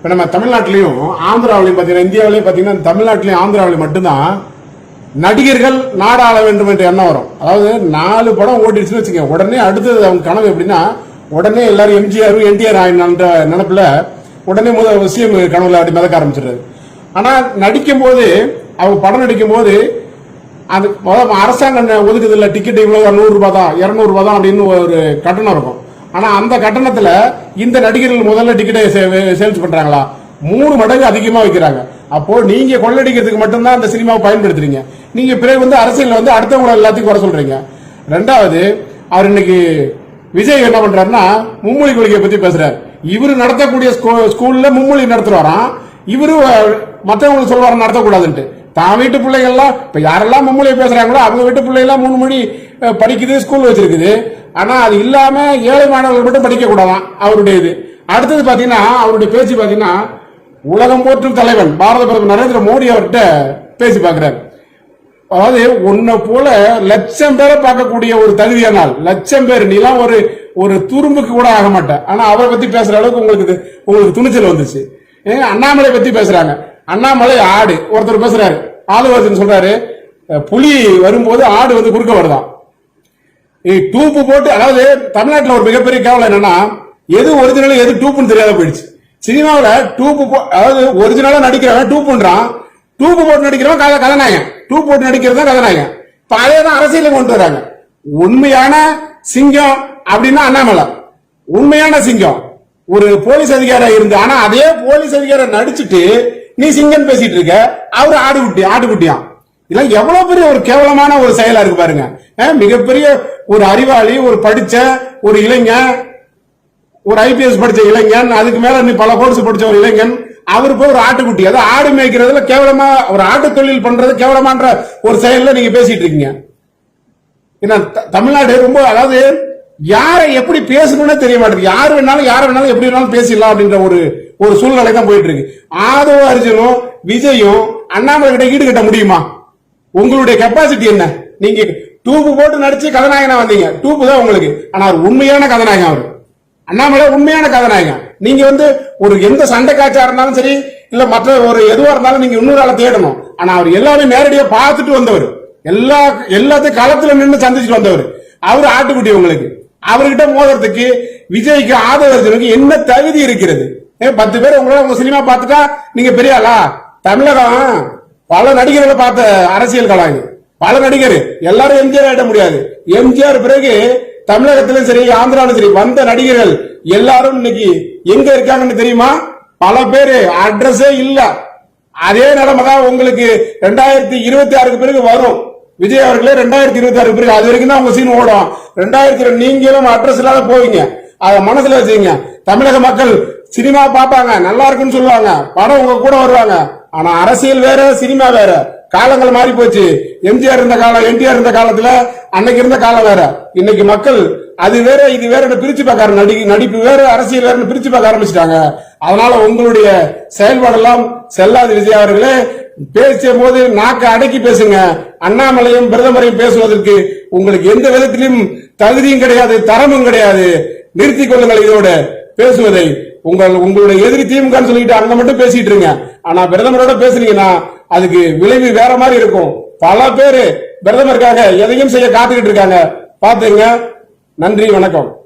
இப்போ நம்ம தமிழ்நாட்டிலையும் ஆந்திராவிலையும் பார்த்தீங்கன்னா இந்தியாவிலையும் பார்த்தீங்கன்னா தமிழ்நாட்டிலையும் ஆந்திராவிலையும் மட்டும்தான் நடிகர்கள் நாடாள வேண்டும் என்ற எண்ணம் வரும். அதாவது நாலு படம் ஓடிடுச்சுன்னு வச்சுக்கோங்க. உடனே அடுத்தது அவங்க கனவு எப்படின்னா உடனே எல்லாரும் எம்ஜிஆர் என்டிஆர் ஆயினான்ற நினப்பில் உடனே முதல் சிஎம் கனவுல அப்படி மிதக்க ஆரம்பிச்சிடுறது ஆனால் நடிக்கும் போது அவங்க படம் நடிக்கும் போது அது முதல்ல அரசாங்கம் ஒதுக்குது டிக்கெட் இவ்வளோ நூறுரூபா தான் இரநூறுபா தான் அப்படின்னு ஒரு கட்டணம் இருக்கும். ஆனா அந்த கட்டணத்துல இந்த நடிகர்கள் முதல்ல டிக்கெட்டை சேல்ஸ் பண்றாங்களா? மூணு மடங்கு அதிகமா வைக்கிறாங்க. அப்போ நீங்க கொள்ளடிக்கிறதுக்கு மட்டும்தான் அந்த சினிமாவை பயன்படுத்துறீங்க. நீங்க பிறகு வந்து அரசியல் வந்து அடுத்தவங்க எல்லாத்தையும் குறை சொல்றீங்க. ரெண்டாவது அவர் இன்னைக்கு விஜய் என்ன பண்றாருன்னா மும்மொழி கொள்கையை பத்தி பேசுறாரு. இவரு நடத்தக்கூடிய ஸ்கூ- ஸ்கூல்ல மும்மொழி நடத்துவாராம். இவரு மற்றவங்களுக்கு மத்தவங்களுக்கு நடத்தக்கூடாதுன்ட்டு. தான் வீட்டு பிள்ளைகள்லாம் இப்ப யாரெல்லாம் மும்மொழியை பேசுறாங்களோ அவங்க வீட்டு பிள்ளைகள்லாம் மூணு மொழி படிக்குது ஸ்கூல் வச்சிருக்குது. ஆனா அது இல்லாம ஏழை மாணவர்கள் மட்டும் படிக்க கூடாதான் அவருடைய இது அடுத்தது பாத்தீங்கன்னா அவருடைய பேச்சு பாத்தீங்கன்னா உலகம் போற்றும் தலைவன் பாரத பிரதமர் நரேந்திர மோடி அவர்கிட்ட பேசி பார்க்கிறார். அதாவது உன்னை போல லட்சம் பேரை பார்க்கக்கூடிய ஒரு தகுதியானால் லட்சம் பேர் நீலாம் ஒரு ஒரு துரும்புக்கு கூட ஆக மாட்டேன் ஆனா அவரை பத்தி பேசுற அளவுக்கு உங்களுக்கு உங்களுக்கு துணிச்சல் வந்துச்சு. ஏங்க அண்ணாமலை பத்தி பேசுறாங்க. அண்ணாமலை ஆடு ஒருத்தர் பேசுறாரு. ஆளுவாசன் சொல்றாரு புலி வரும்போது ஆடு வந்து குறுக்க வருதான். டூப்பு போட்டு அதாவது தமிழ்நாட்டில் ஒரு மிகப்பெரிய கேவலம் என்னன்னா எது ஒரிஜினல் எது டூப்புன்னு தெரியாத போயிடுச்சு. சினிமாவில் டூப்பு போ- அதாவது ஒரிஜினலாக நடிக்கிறவன் டூப்புன்றான். டூப்பு போட்டு நடிக்கிறவன் கதை கதாநாயகன். டூப் போட்டு நடிக்கிறது தான் கதாநாயகன். இப்போ அதே தான் அரசியல கொண்டு வராங்க. உண்மையான சிங்கம் அப்படின்னா அண்ணாமலை. உண்மையான சிங்கம். ஒரு போலீஸ் அதிகாரியா இருந்து ஆனா அதே போலீஸ் அதிகாரி நடிச்சுட்டு நீ சிங்கன் பேசிட்டு இருக்க அவரு ஆடுகுட்டி ஆட்டுக்குட்டியான் இதெல்லாம் எவ்வளவு பெரிய ஒரு கேவலமான ஒரு செயலா இருக்கு பாருங்க. மிகப்பெரிய ஒரு அறிவாளி ஒரு படிச்ச ஒரு இளைஞன் ஒரு ஐபிஎஸ் படிச்ச இளைஞன் அதுக்கு மேல நீ பல கோர்ஸ் படிச்ச ஒரு இளைஞன் அவர் போய் ஒரு ஆட்டுக்குட்டி அதாவது ஆடு மேய்க்கிறதுல கேவலமா ஒரு ஆட்டு தொழில் பண்றது கேவலமான்ற ஒரு செயல்ல நீங்க பேசிட்டு இருக்கீங்க. ஏன்னா த- தமிழ்நாடு ரொம்ப அதாவது யாரை எப்படி பேசணும்னே தெரிய மாட்டேங்குது. யார் வேணாலும் யார் வேணாலும் எப்படி வேணாலும் பேசிடலாம் அப்படின்ற ஒரு ஒரு சூழ்நிலை தான் போயிட்டு இருக்கு. ஆதவ அர்ஜுனும் விஜயும் அண்ணாமலை கிட்ட ஈடு கட்ட முடியுமா? உங்களுடைய கெப்பாசிட்டி என்ன? நீங்க டூப்பு போட்டு நடிச்சு கதாநாயகனா வந்தீங்க. டூப்பு தான் உங்களுக்கு. ஆனா அவர் உண்மையான கதாநாயகன் அவர். அண்ணாமலை உண்மையான கதாநாயகன். நீங்க வந்து ஒரு எந்த சண்டை காட்சியா இருந்தாலும் சரி இல்ல மற்ற ஒரு எதுவா இருந்தாலும் நீங்க இன்னொரு ஆளை தேடணும். ஆனா அவர் எல்லாமே நேரடியா பார்த்துட்டு வந்தவர். எல்லா எல்லாத்தையும் களத்துல நின்று சந்திச்சுட்டு வந்தவர். அவர் ஆட்டுக்குட்டி உங்களுக்கு. அவர்கிட்ட மோதுறதுக்கு விஜய்க்கு ஆதவர்ஜனுக்கு என்ன தகுதி இருக்கிறது? பத்து பேர் உங்களால உங்க சினிமா பார்த்துட்டா நீங்க பெரிய ஆளா? தமிழகம். பல நடிகர்களை பார்த்த அரசியல் களம் பல நடிகர். எல்லாரும் எம்ஜிஆர் ஆயிட முடியாது. எம்ஜிஆர் பிறகு தமிழகத்திலும் சரி ஆந்திராலும் சரி வந்த நடிகர்கள் எல்லாரும் இன்னைக்கு எங்க இருக்காங்கன்னு தெரியுமா? பல பேரு. அட்ரஸே இல்ல. அதே நிலைமை தான் உங்களுக்கு ரெண்டாயிரத்தி இருபத்தி ஆறுக்கு பிறகு வரும். விஜய் அவர்களே ரெண்டாயிரத்தி இருபத்தி ஆறுக்கு பிறகு அது வரைக்கும் தான் உங்க சீன் ஓடும். ரெண்டாயிரத்தி நீங்களும் அட்ரஸ் இல்லாத போவீங்க. அதை மனசுல வச்சுங்க தமிழக மக்கள் சினிமா பார்ப்பாங்க நல்லா இருக்குன்னு சொல்லுவாங்க. படம் உங்க கூட வருவாங்க. ஆனா அரசியல் வேற சினிமா வேற. காலங்கள் மாறி போச்சு. எம்ஜிஆர் இருந்த காலம் என்டிஆர் இருந்த காலத்துல அன்னைக்கு இருந்த காலம் வேற. இன்னைக்கு மக்கள் அது வேற இது வேற பிரிச்சு பார்க்க ஆரம்பி- நடி நடிப்பு வேற அரசியல் வேற பிரிச்சு பார்க்க ஆரம்பிச்சிட்டாங்க. அதனால உங்களுடைய செயல்பாடெல்லாம் செல்லாது விஜய் அவர்களே. பேசும் போது நாக்க அடக்கி பேசுங்க. அண்ணாமலையும் பிரதமரையும் பேசுவதற்கு உங்களுக்கு எந்த விதத்திலும் தகுதியும் கிடையாது தரமும் கிடையாது. நிறுத்திக் கொள்ளுங்கள் இதோட. பேசுவதை உங்கள் உங்களுடைய எதிரி திமுக சொல்லிட்டு அங்க மட்டும் பேசிட்டு இருங்க. ஆனா பிரதமரோட பேசுனீங்கன்னா அதுக்கு விளைவு வேற மாதிரி இருக்கும். பல பேரு பிரதமருக்காக எதையும் செய்ய காத்துக்கிட்டு இருக்காங்க. பாத்துங்க நன்றி வணக்கம்.